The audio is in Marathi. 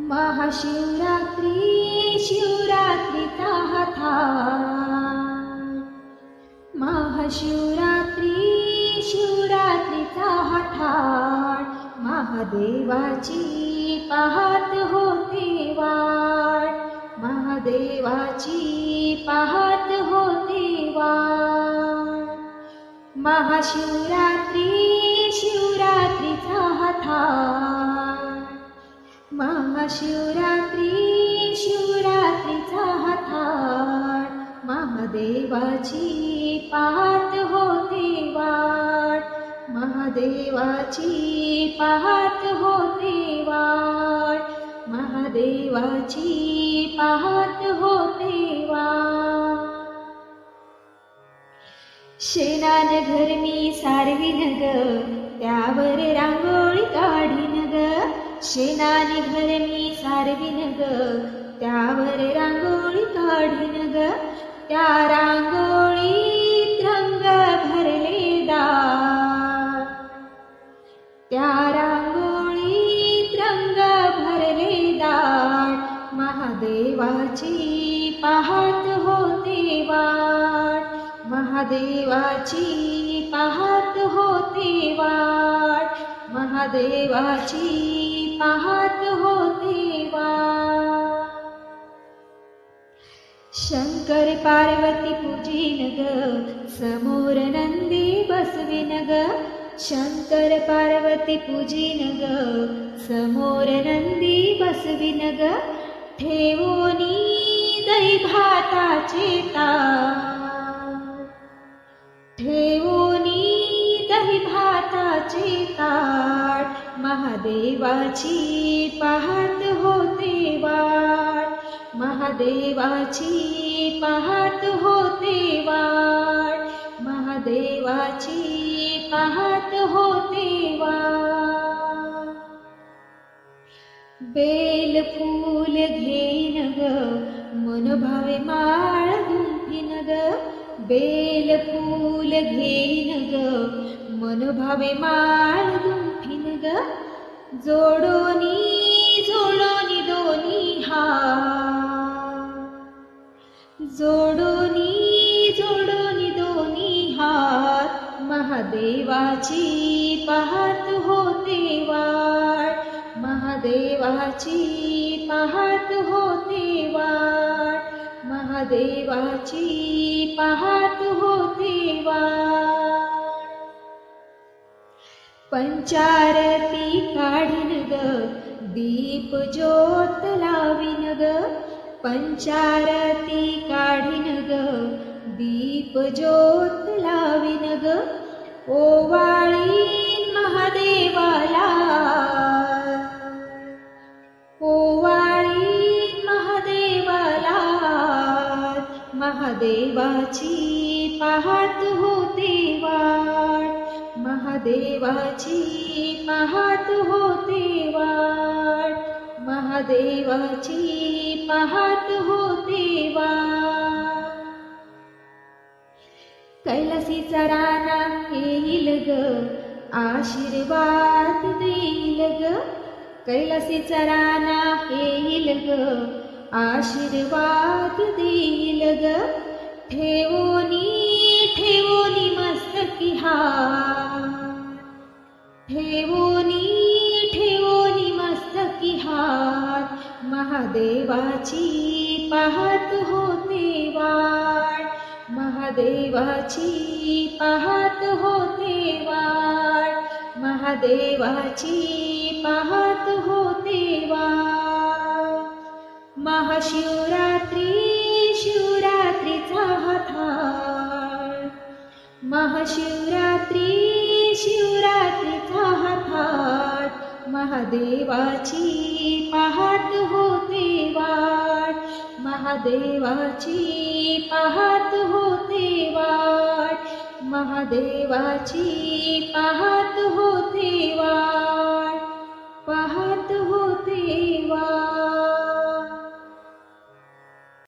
महाशिवरात्री शिवरात्रीचा हा महाशिवरात्री शिवरात्रीचा हा महादेवाची पाहत होते वाट। महादेवाची पाहत होते वाट। महाशिवरात्री शिवरात्रीचा हा महाशिवरात्री शिवरात्रीचा हा महादेवाची पाहत होते वाट. महादेवाची पाहत होते वाट. महादेवाची पाहत होते वाट. शेणान घर मी सारवीन ग त्यावर रांगोळी काढीन. ग निघल मी सारविन ग. त्यावर रांगोळी काढीन ग. त्या रांगोळीत रंग भरले दाट त्या रांगोळीत रंग भरले दाट महादेवाची पाहत होते वाट. महादेवाची पाहत होते वाट. महादेवाची शङ्कर पार्वती पूजीनग समोर नन्दी बसवि पार्वती पूजीन समोर नन्दी बसवि न गेोो नी दी भाता ठेो नी दाता महादेवाची पाहत होते वाट. महादेवाची पाहत होते वाट. महादेवाची पाहत होते वाट. बेल फूल घेईन ग मन भावे माळ गुंफिन ग. बेल फूल घे मन भावे माळ गुंफीन ग. जोडोनी जोडोनी दोनी हा. जोडोनी जोडोनी दोनी हात महादेवाची पाहत होते वाट महादेवाची पाहत होते वाट महादेवाची पाहत होते पंचारती काढीन ग. दीप ज्योत लावीन ग. पंचारती काढीन ग. दीप ज्योत लावीन ग. ओवाळी महादेवाला. ओवाळी महादेवाला. महादेवाची पाहत होते वाट. महादेवाची पाहत होते वाट. महादेवाची पाहत होते वाट. कैलासीचा राणा येईल ग आशीर्वाद देईल ग. कैलासीचा राणा येईल ग आशीर्वाद देईल ग. ठेवोनी ठेवोनी मस्तकी हात. ठेवोनी ठेवोनी मस्तकी हात महादेवाची पाहत होते वाट. महादेवाची पाहत होते वाट. महादेवाची पाहत होते वाट. महाशिवरात्री शिवरात्रीचा हा महाशिवरात्री महादेवाची पहाट होते वाट. महादेवाची पहाट होते वाट. महादेवाची पहा